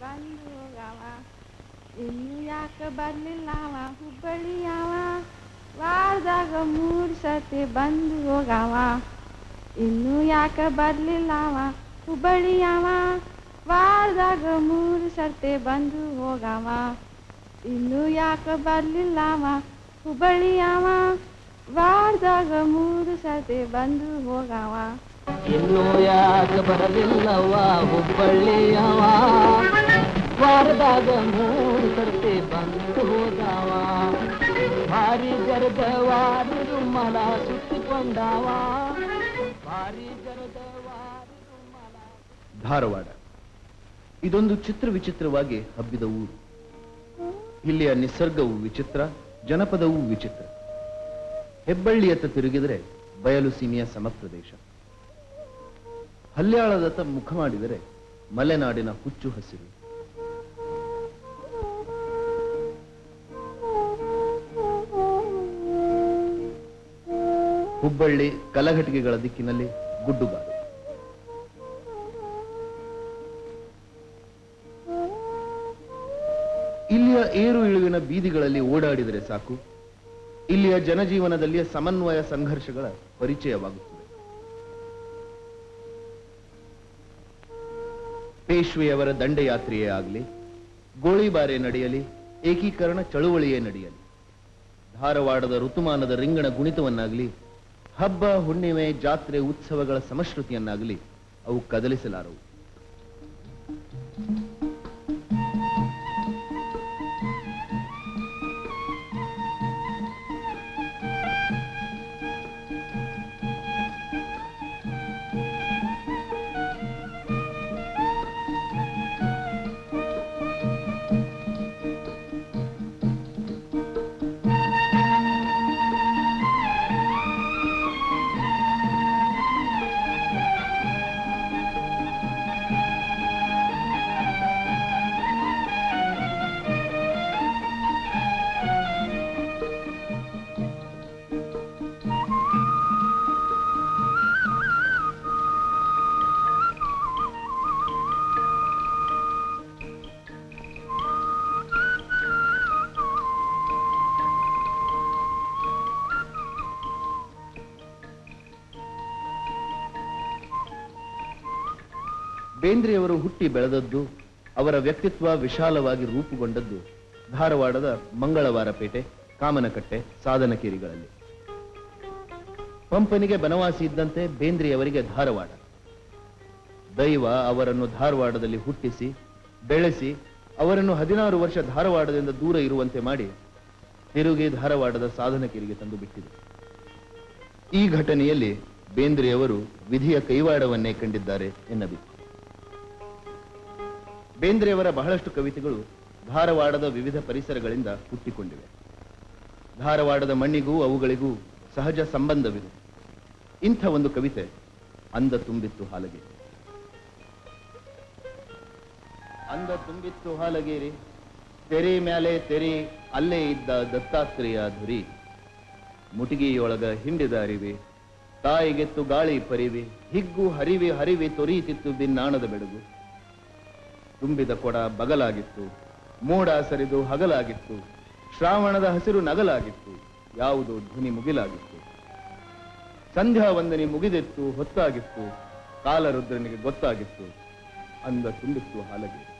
ಬಂದು ಹೋಗವ ಇನ್ನು ಯಾಕೆ ಬರ್ಲಿಲ್ಲವ ಹುಬ್ಬಳ್ಳಿಯವ ವಾರದಾಗ ಮೂರು ಸತಿ ಬಂದು ಹೋಗವ ಇನ್ನು ಯಾಕೆ ಬರ್ಲಿಲ್ಲವ ಹುಬ್ಬಳ್ಳಿಯವ ವಾರದಾಗ ಮೂರು ಸರ್ತಿ ಬಂದು ಹೋಗವ ಇನ್ನು ಯಾಕೆ ಬರ್ಲಿಲ್ಲವ ಹುಬ್ಬಳ್ಳಿಯವ ವಾರದಾಗ ಮೂರು ಸರ್ತಿ ಬಂದು ಹೋಗವ ಇನ್ನು ಯಾಕೆ ಬರಲಿಲ್ಲವ ಹುಬ್ಬಳ್ಳಿಯವ ವಾರದಾಗ ಮೂರು ಸರ್ತಿ ಬಂದು ಹೋದವ. ಭಾರಿ ಜರದವಾರು ಮಲ ಸುತ್ತಿಕೊಂಡವ. ಭಾರಿ ಜರದವಾರು ಮಲ ಧಾರವಾಡ. ಇದೊಂದು ಚಿತ್ರ ವಿಚಿತ್ರವಾಗಿ ಹಬ್ಬಿದ ಊರು. ಇಲ್ಲಿಯ ನಿಸರ್ಗವು ವಿಚಿತ್ರ, ಜನಪದವೂ ವಿಚಿತ್ರ. ಹೆಬ್ಬಳ್ಳಿಯತ್ತ ತಿರುಗಿದರೆ ಬಯಲು ಸೀಮೆಯ ಸಮಪ್ರದೇಶ. ಹಲ್ಯಾಳದತ್ತ ಮುಖ ಮಾಡಿದರೆ ಮಲೆನಾಡಿನ ಹುಚ್ಚು ಹಸಿರು. ಹುಬ್ಬಳ್ಳಿ ಕಲಘಟಗಿಗಳ ದಿಕ್ಕಿನಲ್ಲಿ ಗುಡ್ಡುಗಾಡು ಇಲ್ಲಿಯ ಏರು ಇಳುವಿನ ಬೀದಿಗಳಲ್ಲಿ ಓಡಾಡಿದರೆ ಸಾಕು. ಇಲ್ಲಿಯ ಜನಜೀವನದಲ್ಲಿಯ ಸಮನ್ವಯ ಸಂಘರ್ಷಗಳ ಪರಿಚಯವಾಗುತ್ತದೆ ಪೇಶ್ವೆಯವರ ದಂಡಯಾತ್ರೆಯೇ ಆಗಲಿ, ಗೋಳಿಬಾರೆ ನಡೆಯಲಿ, ಏಕೀಕರಣ ಚಳುವಳಿಯೇ ನಡೆಯಲಿ. ಧಾರವಾಡದ ಋತುಮಾನದ ರಿಂಗಣ ಗುಣಿತವನ್ನಾಗಲಿ ಹಬ್ಬ ಹುಣ್ಣಿಮೆ ಜಾತ್ರೆ ಉತ್ಸವಗಳ ಸಮಶ್ರುತಿಯನ್ನಾಗಲಿ ಅವು ಕದಲಿಸಲಾರವು. ಬೇಂದ್ರೆಯವರು ಹುಟ್ಟಿ ಬೆಳೆದದ್ದು, ಅವರ ವ್ಯಕ್ತಿತ್ವ ವಿಶಾಲವಾಗಿ ರೂಪುಗೊಂಡದ್ದು ಧಾರವಾಡದ ಮಂಗಳವಾರಪೇಟೆ ಕಾಮನಕಟ್ಟೆ, ಸಾಧನಕೇರಿಗಳಲ್ಲಿ. ಪಂಪನಿಗೆ ಬನವಾಸಿ ಇದ್ದಂತೆ ಬೇಂದ್ರೆಯವರಿಗೆ ಧಾರವಾಡ. ದೈವ ಅವರನ್ನು ಧಾರವಾಡದಲ್ಲಿ ಹುಟ್ಟಿಸಿ, ಬೆಳೆಸಿ, ಅವರನ್ನು ಹದಿನಾರು ವರ್ಷ ಧಾರವಾಡದಿಂದ ದೂರ ಇರುವಂತೆ ಮಾಡಿ ತಿರುಗಿ ಧಾರವಾಡದ ಸಾಧನಕೇರಿಗೆ ತಂದು ಬಿಟ್ಟಿದೆ. ಈ ಘಟನೆಯಲ್ಲಿ ಬೇಂದ್ರೆಯವರು ವಿಧಿಯ ಕೈವಾಡವನ್ನೇ ಕಂಡಿದ್ದಾರೆ ಎನ್ನಬೇಕು. ಬೇಂದ್ರೆಯವರ ಬಹಳಷ್ಟು ಕವಿತೆಗಳು ಧಾರವಾಡದ ವಿವಿಧ ಪರಿಸರಗಳಿಂದ ಹುಟ್ಟಿಕೊಂಡಿವೆ. ಧಾರವಾಡದ ಮಣ್ಣಿಗೂ ಅವುಗಳಿಗೂ ಸಹಜ ಸಂಬಂಧವಿದೆ. ಇಂಥ ಒಂದು ಕವಿತೆ ಅಂದ ತುಂಬಿತ್ತು ಹಾಲಗೇರಿ. ಅಂದ ತುಂಬಿತ್ತು ಹಾಲಗೇರಿ. ತೆರೆ ಮ್ಯಾಲೆ ತೆರೆ, ಅಲ್ಲೇ ಇದ್ದ ದತ್ತಾತ್ರೇಯ ಧುರಿ. ಮುಟಿಗೆಯೊಳಗ ಹಿಂಡಿದ ಅರಿವೆ ತಾಯಿಗೆತ್ತು ಗಾಳಿ ಪರಿವೆ, ಹಿಗ್ಗು ಹರಿವೆ ಹರಿವೆ ತೊರೀತಿತ್ತು ಬಿನ್ನಾಣದ ಬೆಳಗು ತುಂಬಿದ ಕೊಡ ಬಗಲಾಗಿತ್ತು. ಮೋಡ ಸರಿದು ಹಗಲಾಗಿತ್ತು. ಶ್ರಾವಣದ ಹಸಿರು ನಗಲಾಗಿತ್ತು. ಯಾವುದು ಧ್ವನಿ ಮುಗಿಲಾಗಿತ್ತು. ಸಂಧ್ಯಾ ವಂದನೆ ಮುಗಿದಿತ್ತು, ಹೊತ್ತಾಗಿತ್ತು. ಕಾಲರುದ್ರನಿಗೆ ಗೊತ್ತಾಗಿತ್ತು. ಅಂದ ತುಂಬಿತ್ತು ಹಾಲಗೆ.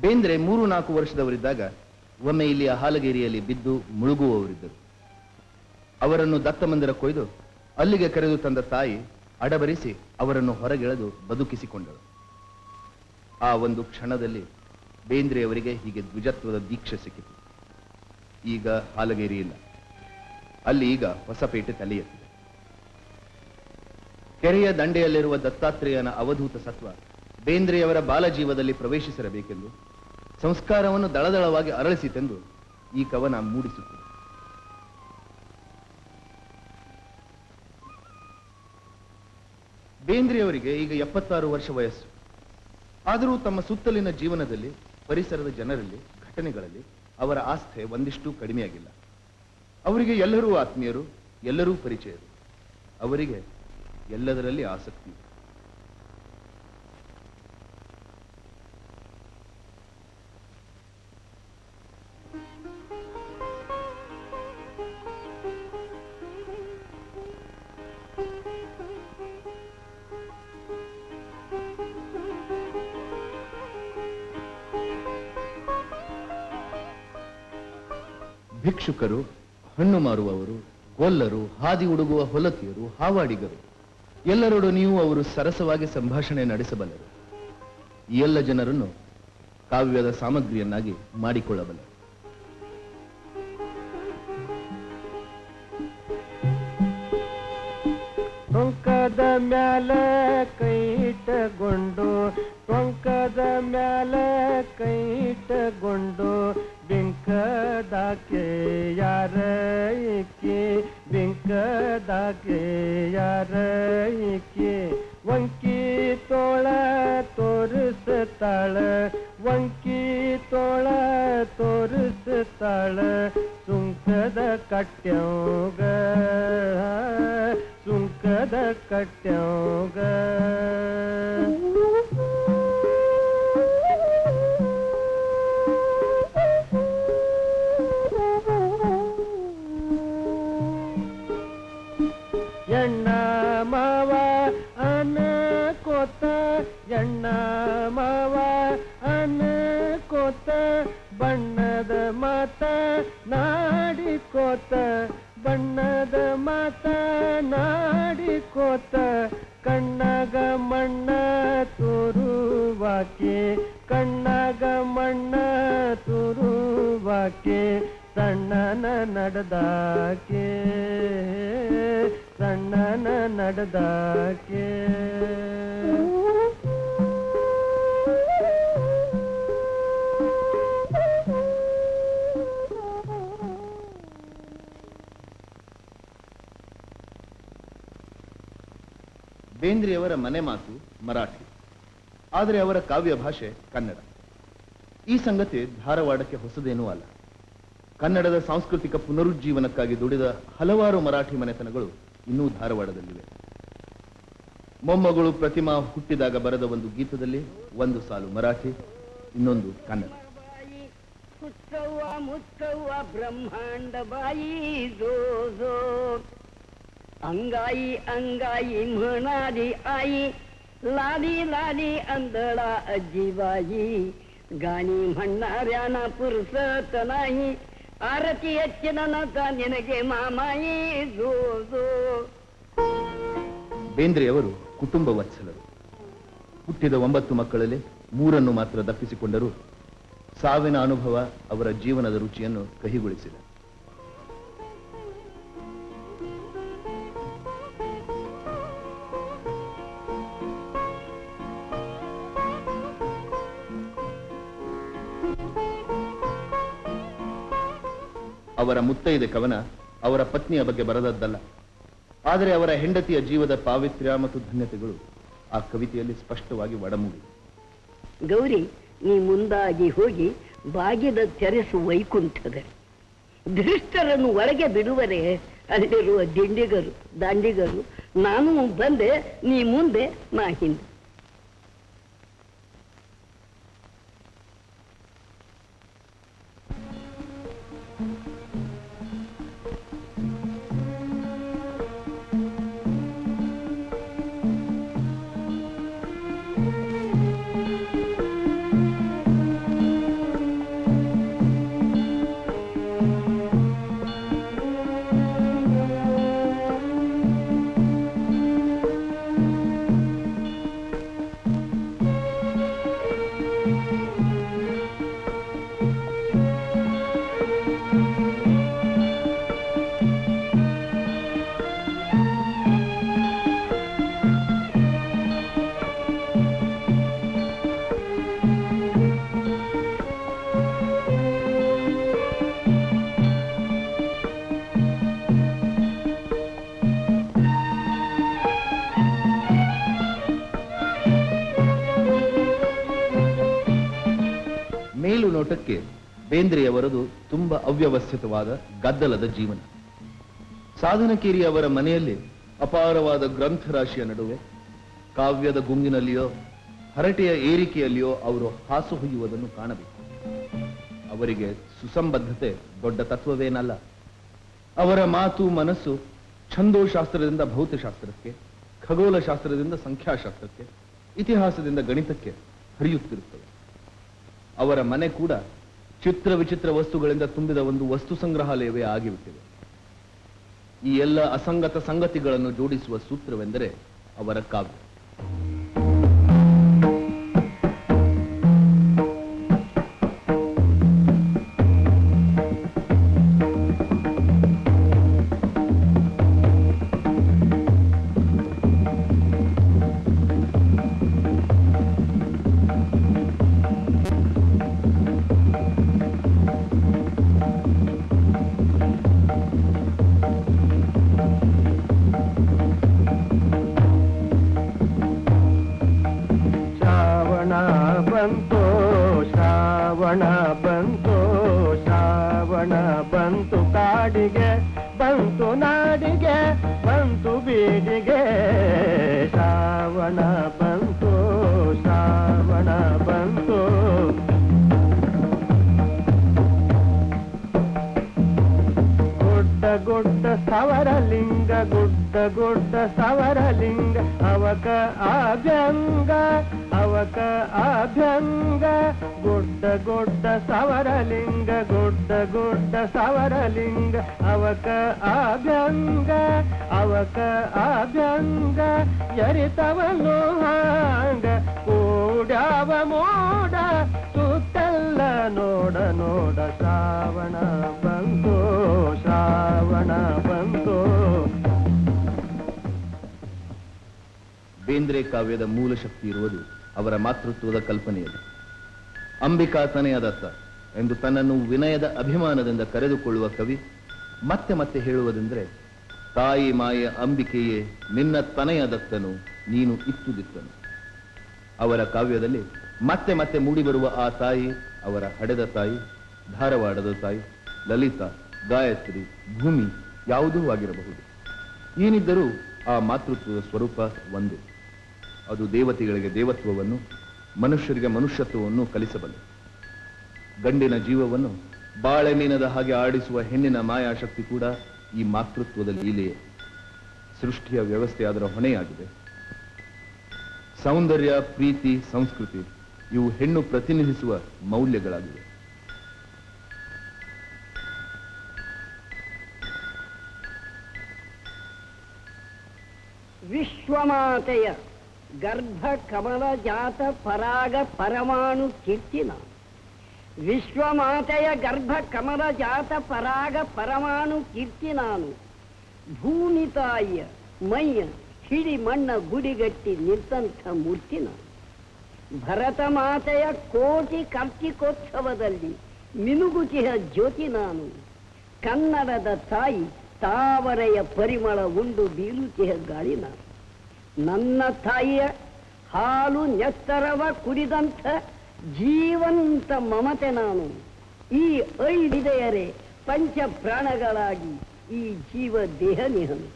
ಬೇಂದ್ರೆ ಮೂರು ನಾಲ್ಕು ವರ್ಷದವರಿದ್ದಾಗ ಒಮ್ಮೆ ಇಲ್ಲಿಯ ಹಾಲಗೇರಿಯಲ್ಲಿ ಬಿದ್ದು ಮುಳುಗುವವರಿದ್ದರು. ಅವರನ್ನು ದತ್ತಮಂದಿರ ಕೊಯ್ದು ಅಲ್ಲಿಗೆ ಕರೆದು ತಂದ ತಾಯಿ ಅಡಬರಿಸಿ ಅವರನ್ನು ಹೊರಗೆಳೆದು ಬದುಕಿಸಿಕೊಂಡಳು. ಆ ಒಂದು ಕ್ಷಣದಲ್ಲಿ ಬೇಂದ್ರೆಯವರಿಗೆ ಹೀಗೆ ದ್ವಿಜತ್ವದ ದೀಕ್ಷೆ ಸಿಕ್ಕಿತು. ಈಗ ಹಾಲಗೇರಿ ಇಲ್ಲ ಅಲ್ಲಿ ಈಗ ಹೊಸಪೇಟೆ ತಲೆ ಎತ್ತಿದೆ ಕೆರೆಯ ದಂಡೆಯಲ್ಲಿರುವ ದತ್ತಾತ್ರೇಯನ ಅವಧೂತ ಸತ್ವ ಬೇಂದ್ರೆಯವರ ಬಾಲಜೀವದಲ್ಲಿ ಪ್ರವೇಶಿಸಿರಬೇಕೆಂದು ಸಂಸ್ಕಾರವನ್ನು ದಳದಳವಾಗಿ ಅರಳಿಸಿತೆಂದು ಈ ಕವನ ಮೂಡಿಸುತ್ತದೆ. ಬೇಂದ್ರೆಯವರಿಗೆ ಈಗ ಎಪ್ಪತ್ತಾರು ವರ್ಷ ವಯಸ್ಸು. ಆದರೂ ತಮ್ಮ ಸುತ್ತಲಿನ ಜೀವನದಲ್ಲಿ, ಪರಿಸರದ ಜನರಲ್ಲಿ, ಘಟನೆಗಳಲ್ಲಿ ಅವರ ಆಸ್ಥೆ ಒಂದಿಷ್ಟು ಕಡಿಮೆಯಾಗಿಲ್ಲ. ಅವರಿಗೆ ಎಲ್ಲರೂ ಆತ್ಮೀಯರು, ಎಲ್ಲರೂ ಪರಿಚಯರು. ಅವರಿಗೆ ಎಲ್ಲದರಲ್ಲಿ ಆಸಕ್ತಿ. ಭಿಕ್ಷುಕರು, ಹಣ್ಣು ಮಾರುವವರು, ಗೊಲ್ಲರು, ಹಾದಿ ಹುಡುಗುವ ಹೊಲತಿಯರು ಹಾವಾಡಿಗರು. ಎಲ್ಲರೊಡನೆಯೂ ಅವರು ಸರಸವಾಗಿ ಸಂಭಾಷಣೆ ನಡೆಸಬಲ್ಲರು. ಈ ಎಲ್ಲ ಜನರನ್ನು ಕಾವ್ಯದ ಸಾಮಗ್ರಿಯನ್ನಾಗಿ ಮಾಡಿಕೊಳ್ಳಬಲ್ಲರು. ಟೊಂಕದ ಮ್ಯಾಲ ಕೈಟಗೊಂಡು ಟೊಂಕದ ಮ್ಯಾಲ ಕೈಟಗೊಂಡು ಬಿಂಕದಾಕೆ ಯಾರ ಈಕೆ ಬಿಂಕದಾಕೆ ಯಾರ ಈಕೆ ವಂಕಿ ತೋಳ ತೋರಿಸ್ತಾಳ ವಂಕಿ ತೋಳ ತೋರಿಸ್ತಾಳ ಸುಂಕದ ಕಟ್ಟ್ಯಂಗ ಸುಂಕದ ಕಟ್ಟ್ಯಂಗ ಅನಕೋತ ಬಣ್ಣದ ಮಾತ ನಾಡಿಕೋತ ಬಣ್ಣದ ಮಾತ ನಾಡಿಕೋತ ಕಣ್ಣಗ ಮಣ್ಣ ತೋರುವಾಕೆ, ಕಣ್ಣಗ ಮಣ್ಣ ತೋರುವಾಕೆ, ಸಣ್ಣನ ನಡೆದಾಕೆ ಸಣ್ಣನ ನಡೆದಾಕೆ. ಬೇಂದ್ರೆಯವರ ಮನೆ ಮಾತು ಮರಾಠಿ, ಆದರೆ ಅವರ ಕಾವ್ಯ ಭಾಷೆ ಕನ್ನಡ. ಈ ಸಂಗತಿ ಧಾರವಾಡಕ್ಕೆ ಹೊಸದೇನೂ ಅಲ್ಲ. ಕನ್ನಡದ ಸಾಂಸ್ಕೃತಿಕ ಪುನರುಜ್ಜೀವನಕ್ಕಾಗಿ ದುಡಿದ ಹಲವಾರು ಮರಾಠಿ ಮನೆತನಗಳು ಇನ್ನೂ ಧಾರವಾಡದಲ್ಲಿವೆ. ಮೊಮ್ಮಗಳು ಪ್ರತಿಮಾ ಹುಟ್ಟಿದಾಗ ಬರೆದ ಒಂದು ಗೀತದಲ್ಲಿ ಒಂದು ಸಾಲು ಮರಾಠಿ, ಇನ್ನೊಂದು ಕನ್ನಡ. ಮುತ್ತವ್ವ ಬ್ರಹ್ಮಾಂಡ ಬಾಯಿ अंगाई अंगाई म्हणाली आई लाली लाली अंधळा अजिबाई गाणी म्हणणाऱ्यांना पुरसत नाही आरती ಹೆಚ್ಚಿನ ನಕ ನಿನಗೆ ಮಾಮಾಯಿ ಜೋ ಜೋ ಬೇಂದ್ರೆಯವರು ಕುಟುಂಬ ವತ್ಸಲರು ಹುಟ್ಟಿದ ಒಂಬತ್ತು ಮಕ್ಕಳಲ್ಲಿ ಮೂರನ್ನು ಮಾತ್ರ ದಪ್ಪಿಸಿಕೊಂಡರೂ ಸಾವಿನ ಅನುಭವ ಅವರ ಜೀವನದ ರುಚಿಯನ್ನು ಕಹಿಗೊಳಿಸಿದೆ ಅವರ ಮುತ್ತೈದೆ ಕವನ ಅವರ ಪತ್ನಿಯ ಬಗ್ಗೆ ಬರದದ್ದಲ್ಲ. ಆದರೆ ಅವರ ಹೆಂಡತಿಯ ಜೀವದ ಪಾವಿತ್ರ್ಯ ಮತ್ತು ಧನ್ಯತೆಗಳು ಆ ಕವಿತೆಯಲ್ಲಿ ಸ್ಪಷ್ಟವಾಗಿ ಒಡಮೂಡಿ ಗೌರಿ, ನೀ ಮುಂದಾಗಿ ಹೋಗಿ ಬಾಗಿದ ತೆರೆಸು ವೈಕುಂಠದ. ಧೃಷ್ಟರನ್ನು ಒಳಗೆ ಬಿಡುವರೆ ಅಲ್ಲಿರುವ ದಿಂಡಿಗರು, ದಾಂಡಿಗರು, ನಾನು ಬಂದೆ, ನೀ ಮುಂದೆ, ನಾ ಹಿಂದೆ. ಮೇಲು ನೋಟಕ್ಕೆ ಬೇಂದ್ರೆಯವರದು ತುಂಬಾ ಅವ್ಯವಸ್ಥಿತವಾದ ಗದ್ದಲದ ಜೀವನ. ಸಾಧನಕೇರಿ ಅವರ ಮನೆಯಲ್ಲಿ ಅಪಾರವಾದ ಗ್ರಂಥರಾಶಿಯ ನಡುವೆ, ಕಾವ್ಯದ ಗುಂಗಿನಲ್ಲಿಯೋ, ಹರಟೆಯ ಏರಿಕೆಯಲ್ಲಿಯೋ ಅವರು ಹಾಸು ಹೊಯ್ಯುವುದನ್ನು ಕಾಣಬೇಕು. ಅವರಿಗೆ ಸುಸಂಬದ್ಧತೆ ದೊಡ್ಡ ತತ್ವವೇನಲ್ಲ. ಅವರ ಮಾತು, ಮನಸ್ಸು ಛಂದೋಶಾಸ್ತ್ರದಿಂದ ಭೌತಶಾಸ್ತ್ರಕ್ಕೆ, ಖಗೋಳಶಾಸ್ತ್ರದಿಂದ ಸಂಖ್ಯಾಶಾಸ್ತ್ರಕ್ಕೆ, ಇತಿಹಾಸದಿಂದ ಗಣಿತಕ್ಕೆ ಹರಿಯುತ್ತಿರುತ್ತವೆ. ಅವರ ಮನೆ ಕೂಡ ಚಿತ್ರ ವಿಚಿತ್ರ ವಸ್ತುಗಳಿಂದ ತುಂಬಿದ ಒಂದು ವಸ್ತು ಸಂಗ್ರಹಾಲಯವೇ ಆಗಿಬಿಟ್ಟಿದೆ. ಈ ಎಲ್ಲ ಅಸಂಗತ ಸಂಗತಿಗಳನ್ನು ಜೋಡಿಸುವ ಸೂತ್ರವೆಂದರೆ ಅವರ ಕಾವ್ಯ. ಗುಡ್ಡ ಗುಡ್ಡ ಸವರಲಿಂಗ, ಅವಕ ಆಭ್ಯಂಗ ಅವಕ ಅಭ್ಯಂಗ. ಗುಡ್ಡ ಗುಡ್ಡ ಸವರಲಿಂಗ, ಗುಡ್ಡ ಗುಡ್ಡ ಸವರಲಿಂಗ, ಅವಕ ಆಭ್ಯಂಗ ಅವಕ ಅಭ್ಯಂಗ. ಎರಿತವನು ಹಾಂಗ ಕೂಡವ ಮೋಡ, ಸುತ್ತಲ್ಲ ನೋಡ ನೋಡ ಶ್ರಾವಣ ಬಂತು ಶ್ರಾವಣ ಬೇಂದ್ರೆ ಕಾವ್ಯದ ಮೂಲ ಶಕ್ತಿ ಇರುವುದು ಅವರ ಮಾತೃತ್ವದ ಕಲ್ಪನೆಯಲ್ಲಿ ಅಂಬಿಕಾ ತನೆಯ ದತ್ತ ಎಂದು ತನ್ನನ್ನು ವಿನಯದ ಅಭಿಮಾನದಿಂದ ಕರೆದುಕೊಳ್ಳುವ ಕವಿ ಮತ್ತೆ ಮತ್ತೆ ಹೇಳುವುದೆಂದರೆ, ತಾಯಿ ಮಾಯ ಅಂಬಿಕೆಯೇ, ನಿನ್ನ ತನೆಯ ದತ್ತನು ನೀನು ಇತ್ತು ದಿತ್ತನು ಅವರ ಕಾವ್ಯದಲ್ಲಿ ಮತ್ತೆ ಮತ್ತೆ ಮೂಡಿಬರುವ ಆ ತಾಯಿ, ಅವರ ಹಡೆದ ತಾಯಿ, ಧಾರವಾಡದ ತಾಯಿ, ಲಲಿತಾ, ಗಾಯತ್ರಿ, ಭೂಮಿ ಯಾವುದೂ ಆಗಿರಬಹುದು. ಏನಿದ್ದರೂ ಆ ಮಾತೃತ್ವದ ಸ್ವರೂಪ ಒಂದೇ. ಅದು ದೇವತೆಗಳಿಗೆ ದೇವತ್ವವನ್ನು, ಮನುಷ್ಯರಿಗೆ ಮನುಷ್ಯತ್ವವನ್ನು ಕಲಿಸಬಲ್ಲ. ಗಂಡಿನ ಜೀವವನ್ನು ಬಾಳೆ ಮೀನದ ಹಾಗೆ ಆಡಿಸುವ ಹೆಣ್ಣಿನ ಮಾಯಾಶಕ್ತಿ ಕೂಡ ಈ ಮಾತೃತ್ವದ ಲೀಲೆಯೇ ಸೃಷ್ಟಿಯ ವ್ಯವಸ್ಥೆ ಅದರ ಹೊಣೆಯಾಗಿದೆ. ಸೌಂದರ್ಯ, ಪ್ರೀತಿ, ಸಂಸ್ಕೃತಿ ಇವು ಹೆಣ್ಣು ಪ್ರತಿನಿಧಿಸುವ ಮೌಲ್ಯಗಳಾಗಿವೆ. ವಿಶ್ವಮಾತೆಯ ಗರ್ಭ ಕಮಲ ಜಾತ ಪರಾಗ ಪರಮಾಣು ಕೀರ್ತಿನ ವಿಶ್ವಮಾತೆಯ ಗರ್ಭ ಕಮಲ ಜಾತ ಪರಾಗ ಪರಮಾಣು ಕೀರ್ತಿ ನಾನು ಭೂಮಿ ತಾಯಿಯ ಮೈಯ ಹಿಡಿ ಮಣ್ಣ ಗುಡಿಗಟ್ಟಿ ನಿಂತಂಥ ಮೂರ್ತಿನ. ಭರತ ಮಾತೆಯ ಕೋಟಿ ಕಾರ್ತಿಕೋತ್ಸವದಲ್ಲಿ ಮಿನುಗುತಿಹ ಜ್ಯೋತಿ ನಾನು ಕನ್ನಡದ ತಾಯಿ ತಾವರೆಯ ಪರಿಮಳ ಉಂಡು ಬೀಳುತಿಹ ಗಾಳಿ ನಾನು ನನ್ನ ತಾಯಿಯ ಹಾಲು ನೆತ್ತರವ ಕುಡಿದಂಥ ಜೀವಂತ ಮಮತೆ ನಾನು. ಈ ಐದಿದೆಯರೆ ಪಂಚ ಪ್ರಾಣಗಳಾಗಿ ಈ ಜೀವ ದೇಹ ನಿಹನು.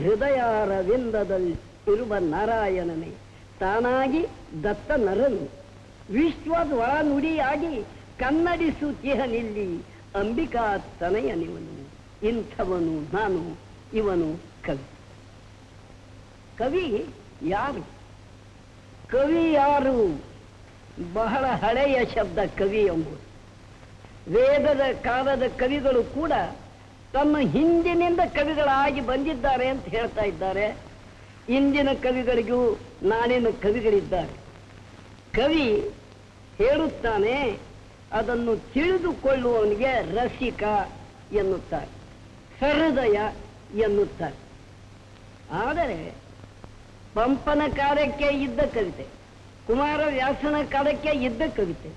ಹೃದಯಾರವಿಂದದಲ್ಲಿ ಇರುವ ನಾರಾಯಣನೇ, ತಾನಾಗಿ ದತ್ತ ನರನು. ವಿಶ್ವದ ಒಳನುಡಿಯಾಗಿ ನಿಲ್ಲಿ ಅಂಬಿಕಾ ತನಯನಿವನು ಇಂಥವನು ನಾನು, ಇವನು ಕವಿ. ಕವಿ ಯಾರು? ಕವಿ ಯಾರು? ಬಹಳ ಹಳೆಯ ಶಬ್ದ ಕವಿ ಎಂಬುದು. ವೇದದ ಕಾಲದ ಕವಿಗಳು ಕೂಡ ತಮ್ಮ ಹಿಂದಿನಿಂದ ಕವಿಗಳಾಗಿ ಬಂದಿದ್ದಾರೆ ಅಂತ ಹೇಳ್ತಾ ಇದ್ದಾರೆ. ಇಂದಿನ ಕವಿಗಳಿಗೂ ನಾಳಿನ ಕವಿಗಳಿದ್ದಾರೆ. ಕವಿ ಹೇಳುತ್ತಾನೆ, ಅದನ್ನು ತಿಳಿದುಕೊಳ್ಳುವವನಿಗೆ ರಸಿಕ ಎನ್ನುತ್ತಾರೆ. ಹೃದಯ ಎನ್ನುತ್ತಾರೆ. ಆದರೆ ಪಂಪನ ಕಾಲಕ್ಕೆ ಇದ್ದ ಕವಿತೆ, ಕುಮಾರ ವ್ಯಾಸನ ಕಾಲಕ್ಕೆ ಇದ್ದ ಕವಿತೆ,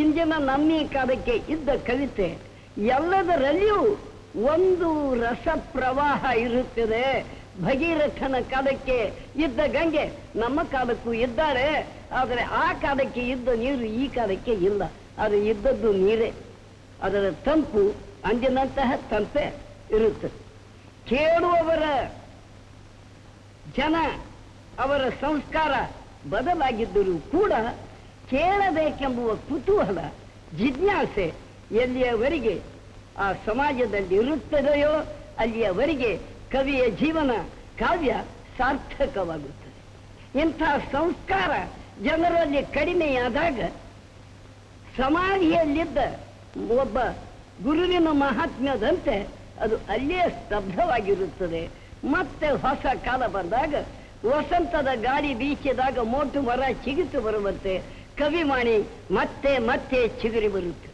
ಇಂದಿನ ನಮ್ಮಿ ಕಾಲಕ್ಕೆ ಇದ್ದ ಕವಿತೆ, ಎಲ್ಲದರಲ್ಲಿಯೂ ಒಂದು ರಸ ಪ್ರವಾಹ ಇರುತ್ತದೆ. ಭಗೀರಥನ ಕಾಲಕ್ಕೆ ಇದ್ದ ಗಂಗೆ ನಮ್ಮ ಕಾಲಕ್ಕೂ ಇದ್ದಾರೆ. ಆದರೆ ಆ ಕಾಲಕ್ಕೆ ಇದ್ದ ನೀರು ಈ ಕಾಲಕ್ಕೆ ಇಲ್ಲ. ಅದು ಇದ್ದದ್ದು ನೀರೇ. ಅದರ ತಂಪು ಅಂದಿನಂತಹ ತಂಪೆ ಇರುತ್ತದೆ. ಕೇಳುವವರ ಜನ ಅವರ ಸಂಸ್ಕಾರ ಬದಲಾಗಿದ್ದರೂ ಕೂಡ ಕೇಳಬೇಕೆಂಬುವ ಕುತೂಹಲ, ಜಿಜ್ಞಾಸೆ ಎಲ್ಲಿಯವರೆಗೆ ಆ ಸಮಾಜದಲ್ಲಿ ಇರುತ್ತದೆಯೋ ಅಲ್ಲಿಯವರೆಗೆ ಕವಿಯ ಜೀವನ ಕಾವ್ಯ ಸಾರ್ಥಕವಾಗುತ್ತದೆ. ಇಂಥ ಸಂಸ್ಕಾರ ಜನರಲ್ಲಿ ಕಡಿಮೆಯಾದಾಗ ಸಮಾಧಿಯಲ್ಲಿದ್ದ ಒಬ್ಬ ಗುರುವಿನ ಮಹಾತ್ಮ್ಯದಂತೆ ಅದು ಅಲ್ಲೇ ಸ್ತಬ್ಧವಾಗಿರುತ್ತದೆ. ಮತ್ತೆ ಹೊಸ ಕಾಲ ಬಂದಾಗ ವಸಂತದ ಗಾಳಿ ಬೀಸಿದಾಗ ಮೋಟು ಮರ ಚಿಗಿತು ಬರುವಂತೆ. ಕವಿವಾಣಿ ಮತ್ತೆ ಮತ್ತೆ ಚಿಗುರಿ ಬರುತ್ತೆ.